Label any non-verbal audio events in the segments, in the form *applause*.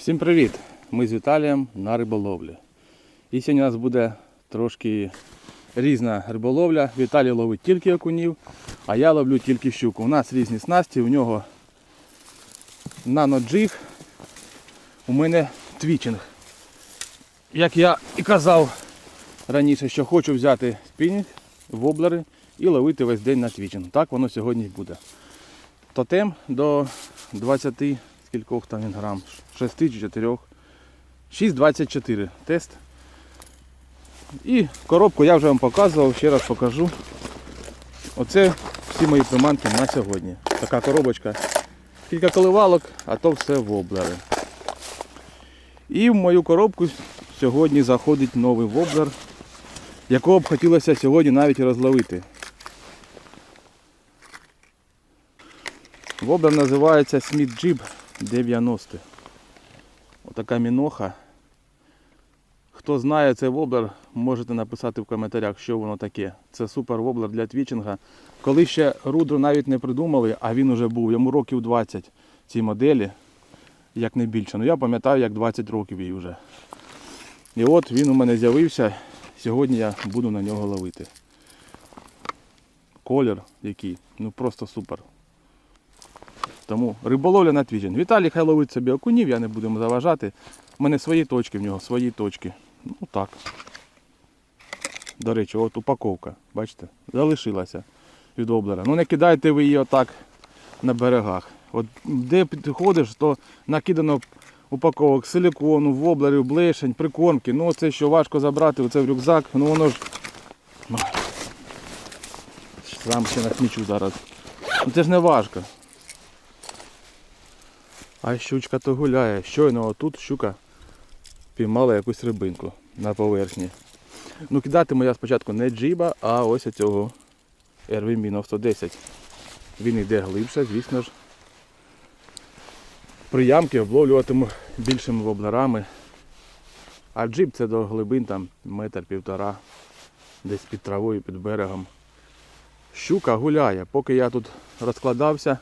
Всім привіт! Ми з Віталієм на риболовлі. І сьогодні у нас буде трошки різна риболовля. Віталій ловить тільки окунів, а я ловлю тільки щуку. У нас різні снасті, у нього наноджиг, у мене твічинг. Як я і казав раніше, що хочу взяти спінінг, воблери і ловити весь день на твічинг. Так воно сьогодні буде. Тотем до 20 скількох там він грам? 6 чи 4. 6,24 тест. І коробку я вже вам показував, ще раз покажу. Оце всі мої приманки на сьогодні. Така коробочка. Кілька коливалок, а то все воблери. І в мою коробку сьогодні заходить новий воблер, якого б хотілося сьогодні навіть розловити. Воблер називається Smith Jib 90. Отака міноха. Хто знає цей воблер, можете написати в коментарях, що воно таке. Це супер воблер для твічинга. Коли ще рудро навіть не придумали, а він уже був, йому років 20 цій моделі, як не більше. Ну я пам'ятаю, як 20 років їй вже. І от він у мене з'явився. Сьогодні я буду на нього ловити. Колір який, ну просто супер. Тому риболовля на твічинг. Віталій хай ловить собі окунів, я не буду заважати. У мене свої точки в нього, свої точки. Ну так. До речі, от упаковка, бачите, залишилася від облера. Ну не кидайте ви її отак на берегах. От де підходиш, то накидано упаковок силикону, воблерів, блешень, прикормки. Ну це що важко забрати, оце в рюкзак, ну воно ж. Сам ще насмічу зараз. Ну це ж не важко. А щучка то гуляє. Щойно отут щука піймала якусь рибинку на поверхні. Ну кидатиму я спочатку не джиба, а ось цього RV 110. Він йде глибше, звісно ж. При ямки обловлюватиму більшими воблерами. А джиб це до глибин там метр півтора, десь під травою, під берегом. Щука гуляє. Поки я тут розкладався,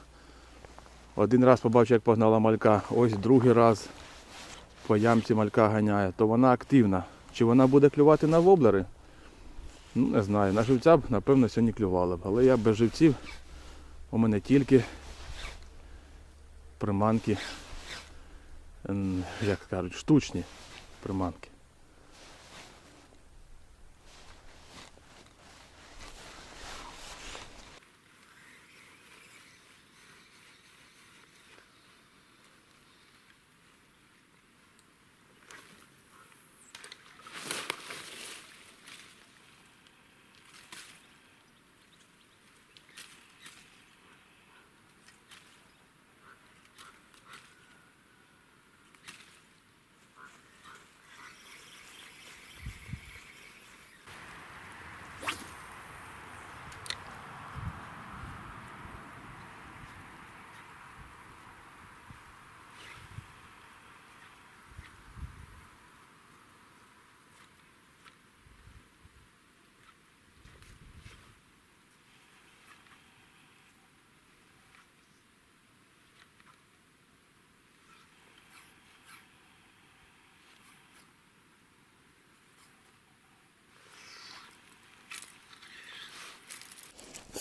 один раз побачив, як погнала малька, ось другий раз по ямці малька ганяє, то вона активна. Чи вона буде клювати на воблери? Ну, не знаю. На живця б, напевно, сьогодні клювала б. Але я без живців, у мене тільки приманки, як кажуть, штучні приманки. —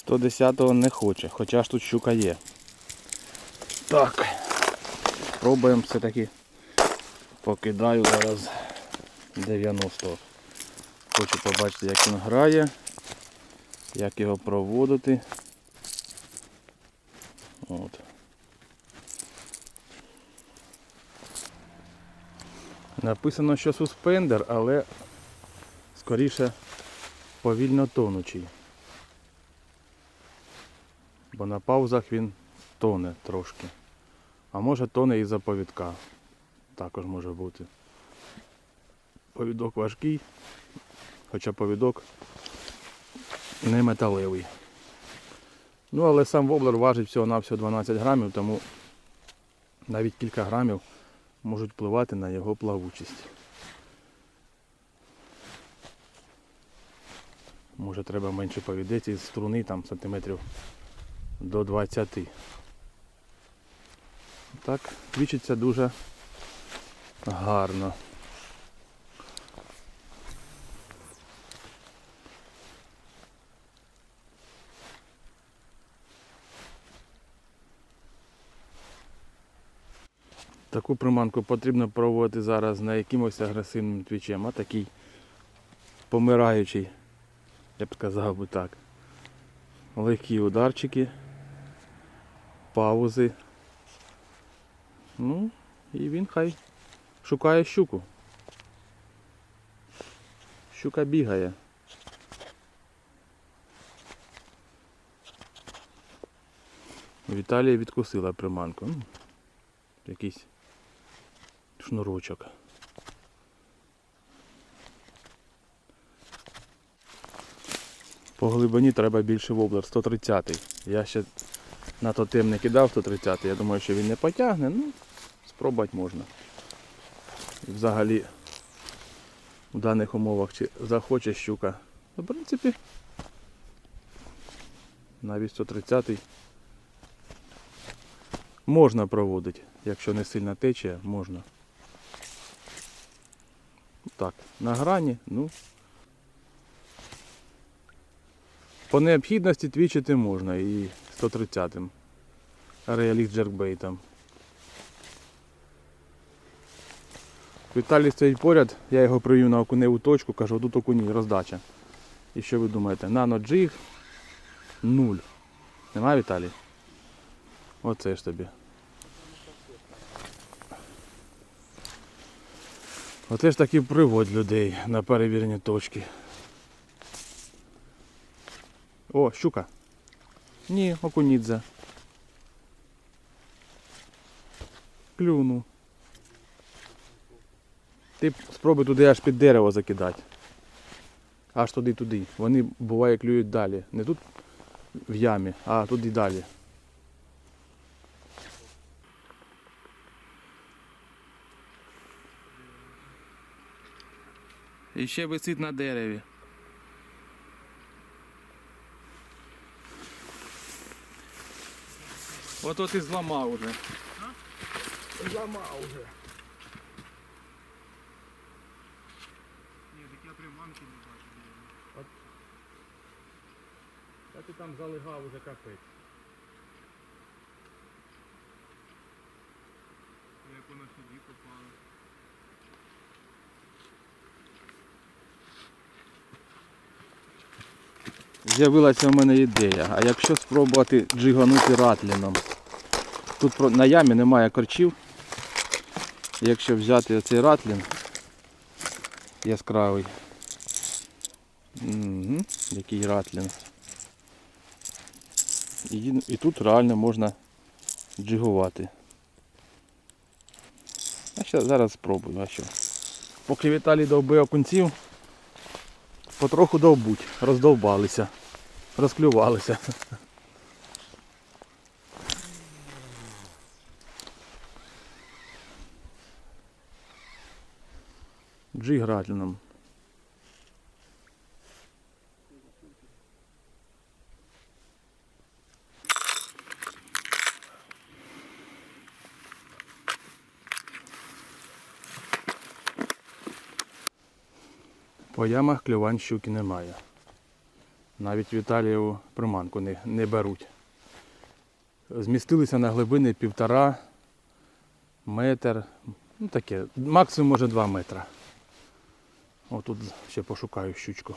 110-го не хоче, хоча ж тут щука є. Так. Пробуємо все-таки. Покидаю зараз 90-го. Хочу побачити, як він грає, як його проводити. От. Написано, що суспендер, але скоріше повільно тонучий. Бо на паузах він тоне трошки. А може тоне і за повідка. Також може бути. Повідок важкий, хоча повідок не металевий. Ну, але сам воблер важить всього-навсього 12 грамів, тому навіть кілька грамів можуть впливати на його плавучість. Може треба менше повідець із струни там сантиметрів до 20. Так, твічиться дуже Гарно. Таку приманку потрібно проводити зараз не якимось агресивним твічем, а такий помираючий, я б сказав би так. Легкі ударчики, паузи. Ну, і він хай шукає щуку. Щука бігає. Віталія відкусила приманку. Ну, якийсь шнурочок. По глибині треба більше воблер, 130-й. Я ще на тотем не кидав 130-й, я думаю, що він не потягне, ну, спробувати можна. І взагалі в даних умовах чи захоче щука. Ну, В принципі, навіть 130-й можна проводити, якщо не сильна течія, можна. Так, на грані, ну. По необхідності твічити можна і 130-м. Реаліст джеркбейтом. Віталій стоїть поряд, я його привів на окуневу точку, кажу, тут окуні, роздача. І що ви думаєте? Нано джиг нуль. Нема Віталій? Оце ж тобі. Оце ж таки приводь людей на перевірені точки. О, щука. Ні, окунідзе. Клюну. Ти спробуй туди аж під дерево закидати. Аж туди-туди. Вони буває клюють далі. Не тут в ямі, а туди далі. І ще висить на дереві. Ото ти зламав уже. Зламав уже. Ні, так я приманки не бачу. Та ти там залегав уже капець. Як вона сюди попала. З'явилася в мене ідея. А якщо спробувати джиганути ратліном? Тут на ямі немає корчів. Якщо взяти оцей ратлін яскравий. Угу, який ратлін. І, і тут реально можна джигувати. А ще зараз спробую, а що. Поки Віталій довбив окунців, потроху довбуть, роздовбалися, розклювалися. Джиг ратліном. По ямах клювань щуки немає. Навіть Віталієву приманку не, не беруть. Змістилися на глибини півтора метр. Ну таке, максимум може 2 метра. Отут ще пошукаю щучку.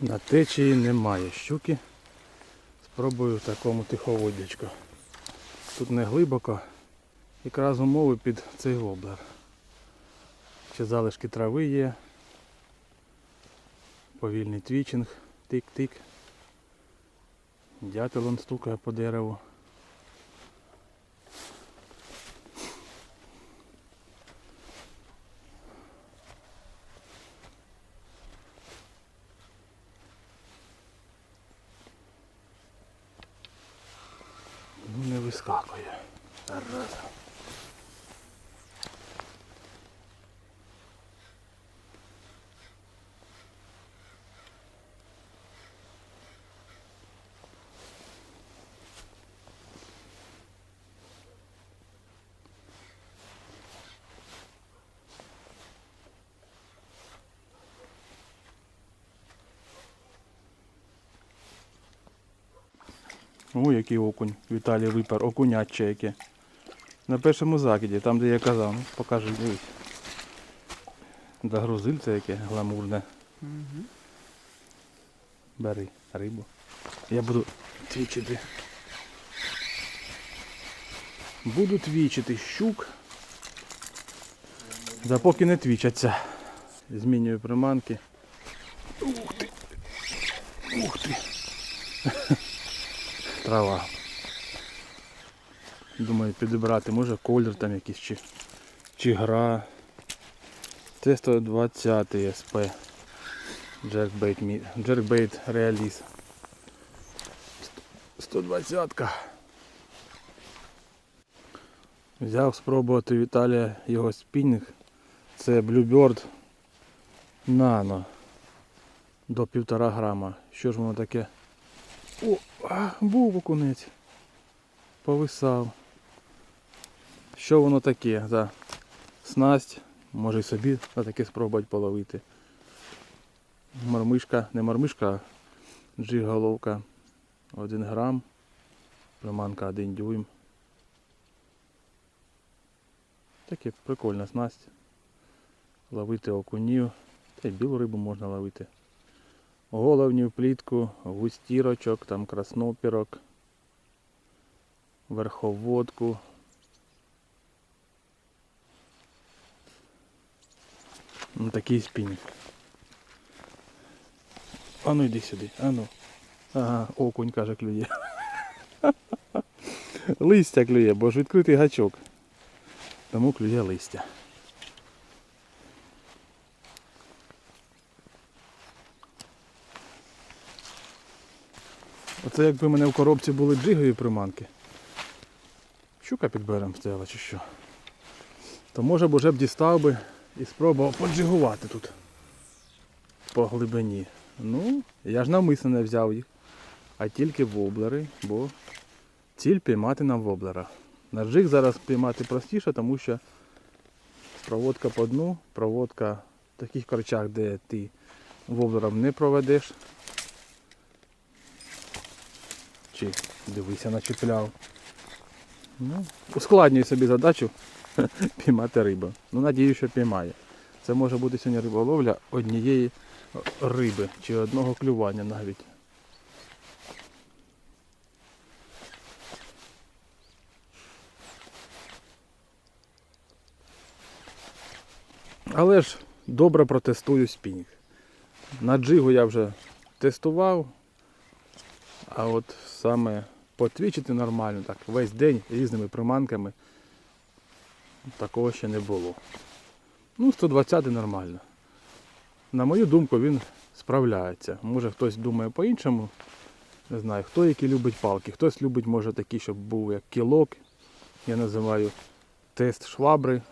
На течії немає щуки. Спробую такому тиховодячку. Тут не глибоко, якраз умови під цей воблер. Ще залишки трави є. Повільний твічинг, тик-тик. Дятел он стукає по дереву. Ну не вискакує. Раз. О, який окунь. Віталій випер, окуняче яке. На першому закиді, там де я казав. Ну, покажи, дивись. Загрузильце яке гламурне. Угу. Бери рибу. Я буду твічити. Буду твічити щук. Да поки не твічаться. Змінюю приманки. Ух ти! Ух ти! Трава. Думаю, підібрати, може колір там якийсь чи, чи гра. Це 120 СП. Мі- Jerkbait Realis. 120-ка. Взяв спробувати Віталія його спінінг. Це Bluebird Nano до півтора грама. Що ж воно таке? О, а, був окунець. Повисав. Що воно таке? За снасть. Може і собі на таке спробувати половити. Мармишка, не мармишка, а джиг-головка 1 грам, приманка 1 дюйм. Таке прикольна снасть. Ловити окунів. Та й білу рибу можна ловити. Головню плітку, густірочок, там краснопірок, верховодку. Ну, такий спінінг. А ну йди сюди, а ну. Ага, окунь каже клює. *laughs* листя клює, бо ж відкритий гачок. Тому клює листя. Оце якби в мене в коробці були джигові приманки. Щука під берем стояла чи що. То може б уже б дістав би і спробував поджигувати тут по глибині. Ну, я ж навмисно не взяв їх, а тільки воблери, бо ціль піймати на воблера. На джиг зараз піймати простіше, тому що проводка по дну, проводка в таких корчах, де ти воблером не проведеш. Чи дивися, начепляв. Ну, ускладнює собі задачу *laughs* піймати рибу. Ну, надію, що піймає. Це може бути сьогодні риболовля однієї риби чи одного клювання навіть. Але ж добре протестую спінінг. На джигу я вже тестував, а от саме потвічити нормально, так, весь день різними приманками такого ще не було. Ну, 120 нормально. На мою думку, він справляється. Може хтось думає по-іншому. Не знаю, хто які любить палки. Хтось любить, може такий, щоб був як кілок. Я називаю тест швабри.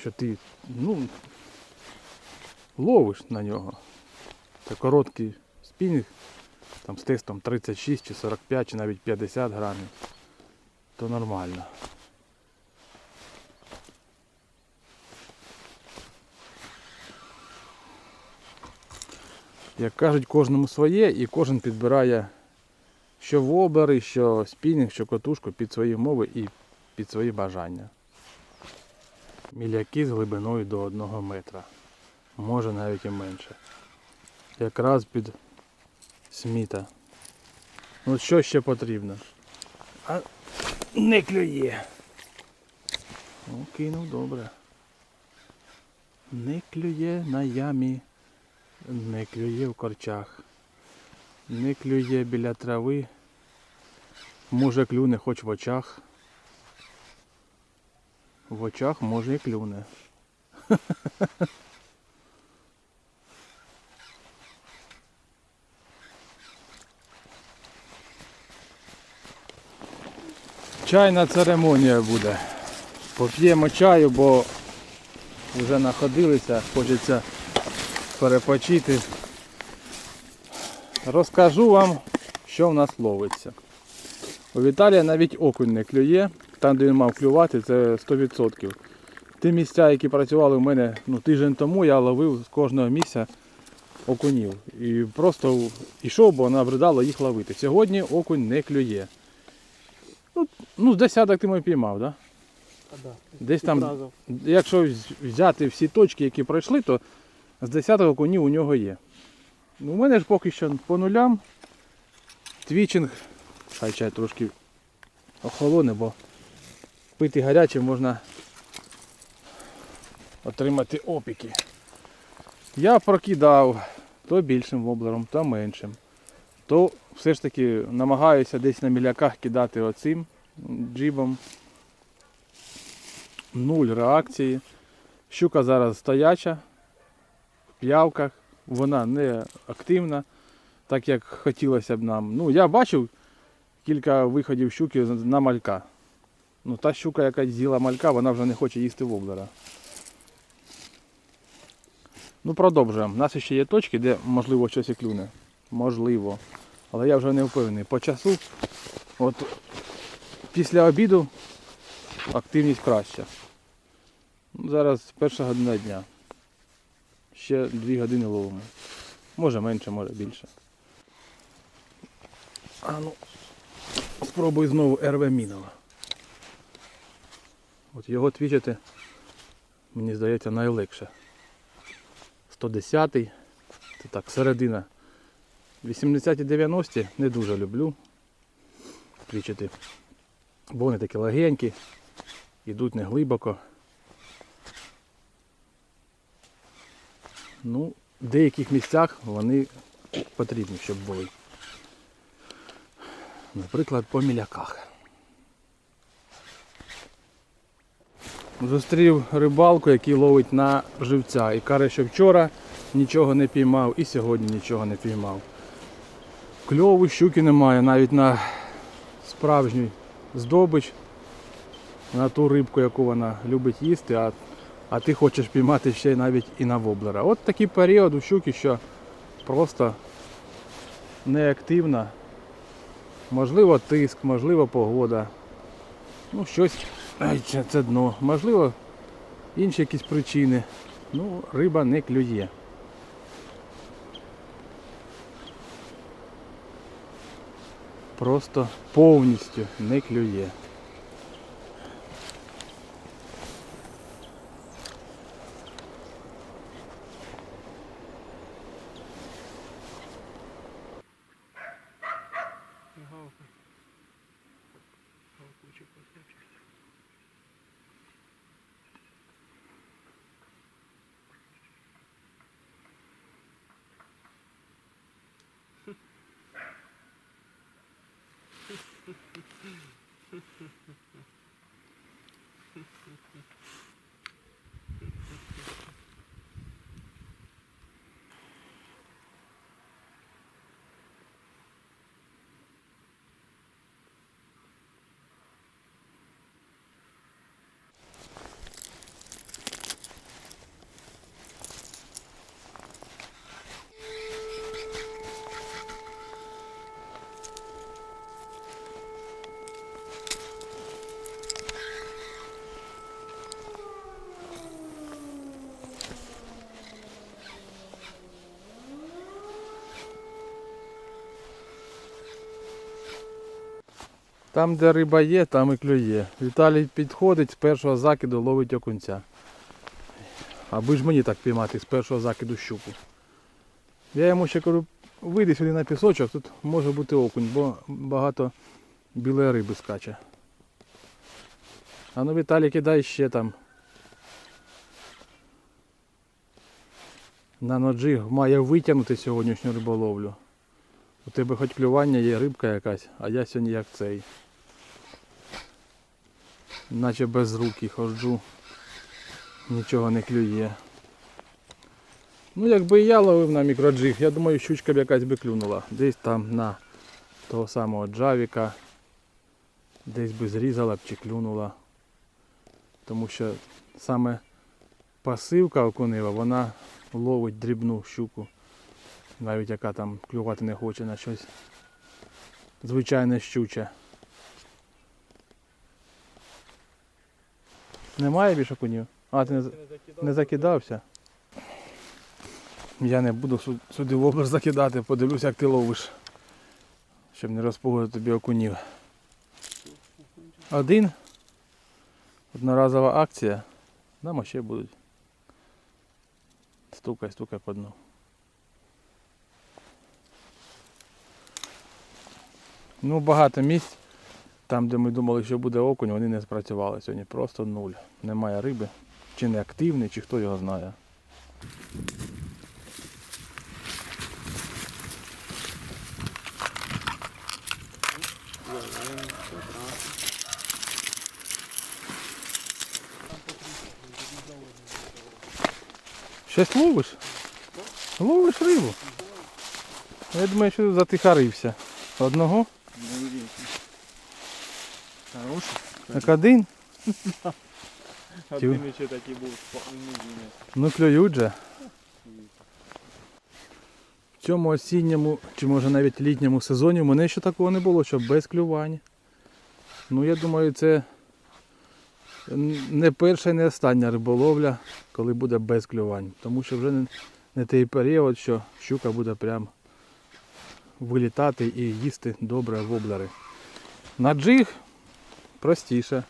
Що ти ну, ловиш на нього. Це короткий спінінг там, з тестом 36 чи 45 чи навіть 50 грамів. То нормально. Як кажуть, кожному своє і кожен підбирає що воблери, що спінінг, що котушку під свої умови і під свої бажання. Міляки з глибиною до 1 метра. Може навіть і менше. Якраз під сміта. Ну що ще потрібно? А не клює. Ну, кинув добре. Не клює на ямі. Не клює в корчах. Не клює біля трави. Може клюне хоч в очах. В очах може і клюне. *laughs* Чайна церемонія буде. Поп'ємо чаю, бо вже находилися, хочеться перепочити. Розкажу вам, що в нас ловиться. У Віталія навіть окунь не клює. Там, де він мав клювати, це 100%. Ті місця, які працювали у мене ну, тиждень тому, я ловив з кожного місця окунів. І просто йшов, бо набридало їх ловити. Сьогодні окунь не клює. Ну, з десяток ти мій піймав, так? Да. Десь там, якщо взяти всі точки, які пройшли, то з десяток окунів у нього є. Ну, у мене ж поки що по нулям. Твічинг. Хай чай трошки охолоне, бо пити гаряче можна отримати опіки. Я прокидав то більшим воблером, то меншим. То все ж таки намагаюся десь на міляках кидати оцим джибом. Нуль реакції. Щука зараз стояча, в п'явках, вона не активна, так як хотілося б нам. Ну, я бачив кілька виходів щуки на малька. Ну, та щука, яка з'їла малька, вона вже не хоче їсти воблера. Ну, продовжуємо. У нас ще є точки, де можливо щось і клюне. Можливо. Але я вже не впевнений. По часу, от після обіду активність краща. Ну, Зараз перша година дня. Ще дві години ловимо. Може менше, може більше. А ну, спробуй знову РВ Мінова. От його твічити, мені здається, найлегше. 110-й. Це так, середина. 80 90 не дуже люблю твічити. Бо вони такі легенькі, йдуть не глибоко. Ну, в деяких місцях вони потрібні, щоб були. Наприклад, по міляках. Зустрів рибалку, який ловить на живця. І каже, що вчора нічого не піймав і сьогодні нічого не піймав. Кльову щуки немає, навіть на справжній здобич, на ту рибку, яку вона любить їсти, а, а ти хочеш піймати ще навіть і на воблера. От такий період у щуки, що просто неактивна. Можливо, тиск, можливо, погода. Ну, щось. Це, дно. Можливо, інші якісь причини. Ну, риба не клює. Просто повністю не клює. Там, де риба є, там і клює. Віталій підходить з першого закиду ловить окунця. Аби ж мені так піймати з першого закиду щуку. Я йому ще кажу, вийди сюди на пісочок, тут може бути окунь, бо багато білої риби скаче. А ну Віталій кидай ще там. На ноджі має витягнути сьогоднішню риболовлю. У тебе хоч клювання є рибка якась, а я сьогодні як цей. Наче без руки ходжу. Нічого не клює. Ну якби я ловив на мікроджиг, я думаю, щучка б якась би клюнула. Десь там на того самого джавіка. Десь би зрізала б чи клюнула. Тому що саме пасивка окунива, вона ловить дрібну щуку. Навіть яка там клювати не хоче на щось звичайне щуче. Немає більше окунів? А, ти не, не закидався? Я не буду сюди воблер закидати, подивлюсь, як ти ловиш. Щоб не розпугати тобі окунів. Один. Одноразова акція. Нам ще будуть. Стукай, стукай по дну. Ну, багато місць. Там, де ми думали, що буде окунь, вони не спрацювали сьогодні. Просто нуль. Немає риби. Чи не активний, чи хто його знає. Щось ловиш? Ловиш рибу. Я думаю, що затихарився. Одного? Так один? Один ще такий був. Ну клюють же. В цьому осінньому, чи може навіть літньому сезоні в мене ще такого не було, що без клювань. Ну я думаю, це не перша і не остання риболовля, коли буде без клювань. Тому що вже не, не той період, що щука буде прям вилітати і їсти добре воблери. На джиг простіше.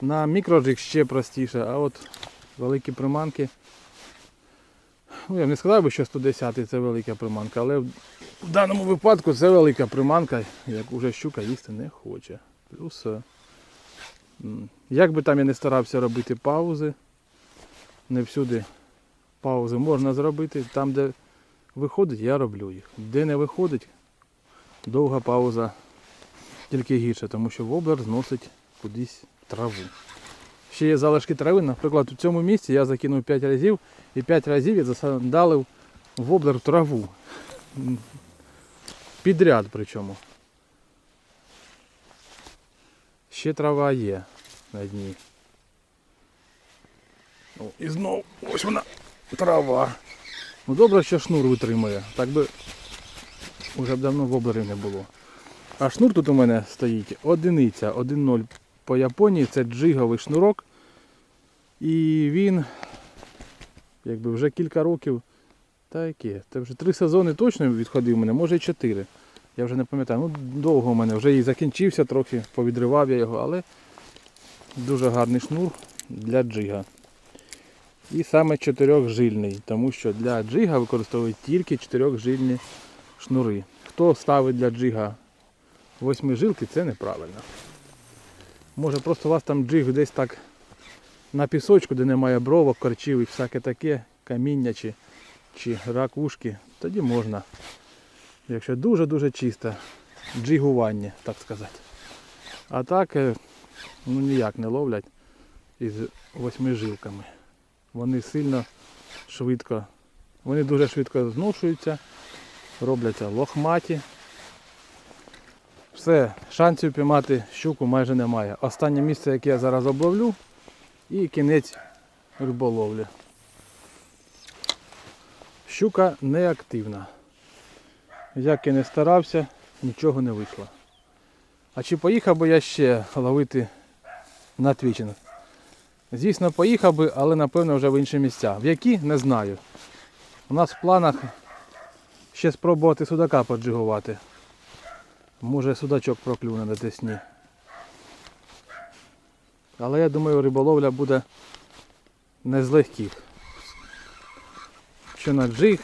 На мікроджиг ще простіше, а от великі приманки. Ну, я б не сказав би, що 110 це велика приманка, але в в даному випадку це велика приманка, як уже щука їсти не хоче. Плюс, е, як би там я не старався робити паузи, не всюди паузи можна зробити. Там, де виходить, я роблю їх. Де не виходить, довга пауза тільки гірше, тому що воблер зносить кудись траву. Ще є залишки трави, наприклад, у цьому місці я закинув 5 разів і 5 разів я засандалив воблер в траву. Підряд причому. Ще трава є на дні. О, і знов ось вона трава. Ну добре, що шнур витримує. Так би вже б давно воблерів не було. А шнур тут у мене стоїть одиниця 1.0 по Японії, це джиговий шнурок. І він якби вже кілька років. Та яке? Це вже три сезони точно відходив у мене, може і чотири. Я вже не пам'ятаю. Ну, довго у мене вже і закінчився трохи, повідривав я його, але дуже гарний шнур для джига. І саме чотирьохжильний, тому що для джига використовують тільки чотирьохжильні шнури. Хто ставить для джига восьми жилки, це неправильно. Може просто у вас там джиг десь так на пісочку, де немає бровок, корчів і всяке таке, каміння чи, чи ракушки, тоді можна. Якщо дуже-дуже чисте джигування, так сказати. А так е, ну, ніяк не ловлять із восьми жилками. Вони сильно швидко, вони дуже швидко зношуються, робляться лохматі. Все, шансів піймати щуку майже немає. Останнє місце, яке я зараз обловлю, і кінець риболовлі. Щука неактивна. Як і не старався, нічого не вийшло. А чи поїхав би я ще ловити на твічинг? Звісно, поїхав би, але напевно вже в інші місця. В які не знаю. У нас в планах ще спробувати судака поджигувати. Може судачок проклюне на десні. Але я думаю, риболовля буде не з легких. Що на джиг,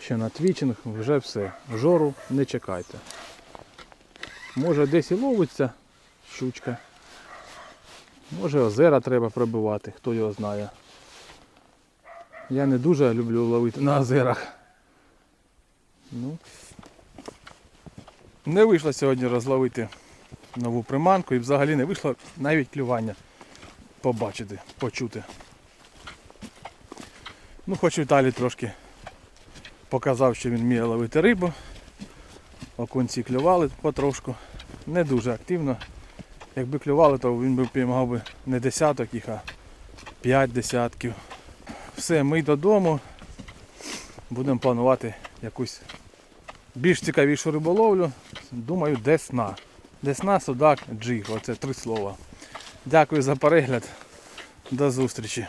що на твічинг, вже все. Жору не чекайте. Може десь і ловиться щучка. Може озера треба пробивати, хто його знає. Я не дуже люблю ловити на озерах. Ну, не вийшло сьогодні розловити нову приманку і взагалі не вийшло навіть клювання побачити, почути. Ну, хоч Віталій трошки показав, що він вміє ловити рибу. Окунці клювали потрошку. Не дуже активно. Якби клювали, то він би піймав би не десяток їх, а п'ять десятків. Все, ми додому. Будемо планувати якусь більш цікавішу риболовлю. Думаю, десна. Десна, судак, джиг. Оце три слова. Дякую за перегляд. До зустрічі.